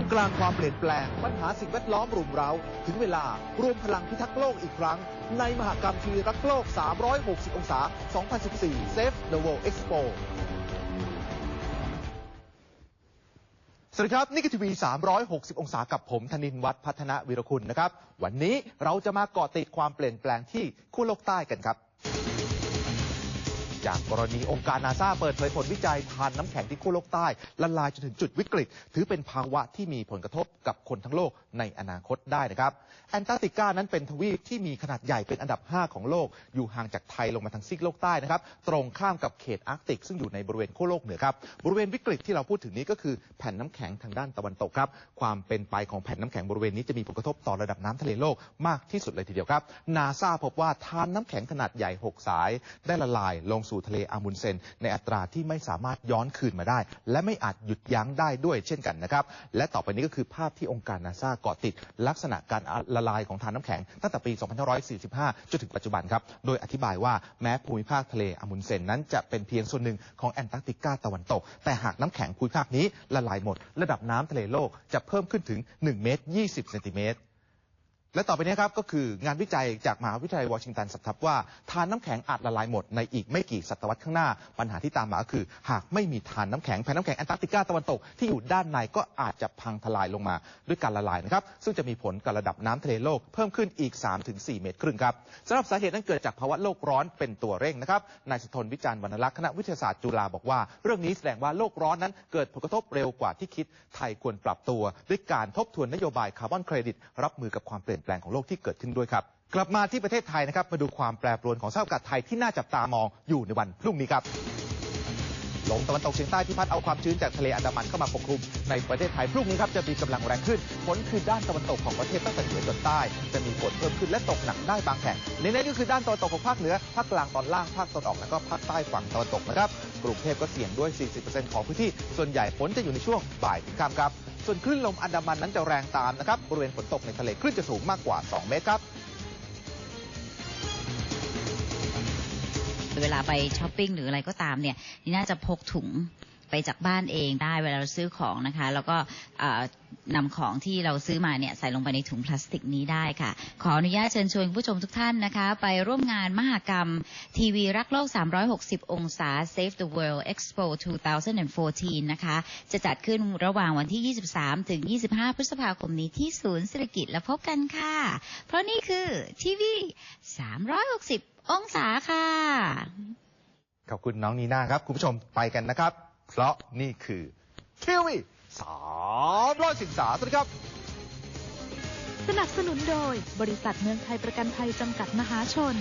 ามกลางความเปลี่ยนแปลง ปัญหาสิ่งแวดล้อมรุมเร้า ถึงเวลารวมพลังพิทักษ์โลกอีกครั้ง ในมหกรรมทีวีรักโลก 360 องศา 2014 Save the World Expo สวัสดีครับนี่คือทีวี 360 องศากับผมธนินวัฒน์พัฒนวิรคุณนะครับ วันนี้เราจะมาเกาะติดความเปลี่ยนแปลงที่ขั้วโลกใต้กันครับ จากกรณีองค์การนาซาเปิดเผยผลวิจัยทานน้ำแข็งที่ขั้วโลกใต้ละลายจนถึงจุดวิกฤต ถือเป็นภาวะที่มีผลกระทบกับคนทั้งโลกในอนาคตได้นะครับแอนตาร์กติกานั้นเป็นทวีปที่มีขนาดใหญ่เป็นอันดับ 5 ของโลก อยู่ห่างจากไทยลงมาทางซีกโลกใต้นะครับตรงข้ามกับเขตอาร์กติก ซึ่งอยู่ในบริเวณขั้วโลกเหนือครับบริเวณวิกฤตที่เราพูดถึงนี้ก็คือแผ่นน้ำแข็งทางด้านตะวันตกครับความเป็นไปของแผ่นน้ำแข็งบริเวณนี้จะมีผลกระทบต่อระดับน้ำทะเลโลกมากที่สุดเลยทีเดียวครับนาซาพบว่าทานน้ำแข็งขนาดใหญ่ 6 สายได้ละลายลงสู่ทะเลอามุนเซน ในอัตราที่ไม่สามารถย้อนคืนมาได้ และไม่อาจหยุดยั้งได้ด้วยเช่นกันนะครับ และต่อไปนี้ก็คือภาพที่องค์การนาซาเกาะติด ลักษณะการละลายของทานน้ำแข็ง ตั้งแต่ปี 2545 จนถึงปัจจุบันครับ โดยอธิบายว่าแม้ภูมิภาคทะเลอามุนเซนนั้นจะเป็นเพียงส่วนหนึ่งของแอนตาร์กติกาตะวันตก แต่หากน้ำแข็งภูมิภาคนี้ละลายหมด ระดับน้ำทะเลโลกจะเพิ่มขึ้นถึง 1 เมตร 20 เซนติเมตร และต่อไปนี้ครับก็คืองานวิจัยจากมหาวิทยาลัยวอชิงตันสำทับว่าทานน้ำแข็งอาจละลายหมดในอีกไม่กี่ศตวรรษข้างหน้า ปัญหาที่ตามมาคือ หากไม่มีทานน้ำแข็งแผ่นน้ำแข็งแอนตาร์กติกาตะวันตกที่อยู่ด้านในก็อาจจะพังทลายลงมาด้วยการละลายนะครับ ซึ่งจะมีผลกับระดับน้ำทะเลโลกเพิ่มขึ้นอีก 3-4 เมตรครึ่งครับสำหรับสาเหตุนั้นเกิดจากภาวะโลกร้อนเป็นตัวเร่งนะครับนายสทนวิจารณ์วรรณลักษณ์คณะวิทยาศาสตร์จุฬาบอกว่า เรื่องนี้แสดงว่าโลกร้อนนั้นเกิดผลกระทบเร็วกว่าที่คิด ไทยควรปรับตัว ด้วยการทบทวนนโยบายคาร์บอนเครดิตรับมือกับความเปลี่ยนแปลงของโลกที่เกิดขึ้นด้วยครับ กลับมาที่ประเทศไทยนะครับมาดูความแปรปรวนของสภาพอากาศไทยที่น่าจับตามองอยู่ในวันพรุ่งนี้ครับลมตะวันตกเฉียงใต้ที่พัดเอาความชื้นจากทะเลอันดามันเข้ามาปกคลุมในประเทศไทยพรุ่งนี้ครับจะมีกำลังแรงขึ้นฝนคือด้านตะวันตกของประเทศตั้งแต่เหนือจนใต้ จะมีฝนเพิ่มขึ้นและตกหนักได้บางแห่งในนี้ก็คือด้านตะวันตกของภาคเหนือภาคกลางตอนล่างภาคตะวันออกแล้วก็ภาคใต้ฝั่งตะวันตกนะครับกรุงเทพก็เสี่ยงด้วย 40%ของพื้นที่ส่วนใหญ่ฝนจะอยู่ในช่วงบ่ายถึงค่ำครับ ส่วนคลื่นลมอันดามันนั้นจะแรงตามนะครับ บริเวณฝนตกในทะเลคลื่นจะสูงมากกว่า 2 เมตรครับ เวลาไปช้อปปิ้งหรืออะไรก็ตามเนี่ยนี่น่าจะพกถุง ไปจากบ้านเองได้เวลาเราซื้อของนะคะ แล้วก็นำของที่เราซื้อมาเนี่ยใส่ลงไปในถุงพลาสติกนี้ได้ค่ะ ขออนุญาตเชิญชวนผู้ชมทุกท่านนะคะ ไปร่วมงานมหกรรม ทีวีรักโลก 360 องศา Save the World Expo 2014 นะคะ จะจัดขึ้นระหว่างวันที่ 23 ถึง 25 พฤษภาคมนี้ที่ศูนย์เศรษฐกิจและพบกันค่ะ เพราะนี่คือทีวี 360 องศาค่ะ ขอบคุณน้องนีน่าครับ คุณผู้ชมไปกันนะครับ เพราะนี่คือทีวีสามร้อยสิบสาสวัสดีครับ สนับสนุนโดยบริษัทเมืองไทยประกันภัยจำกัดมหาชน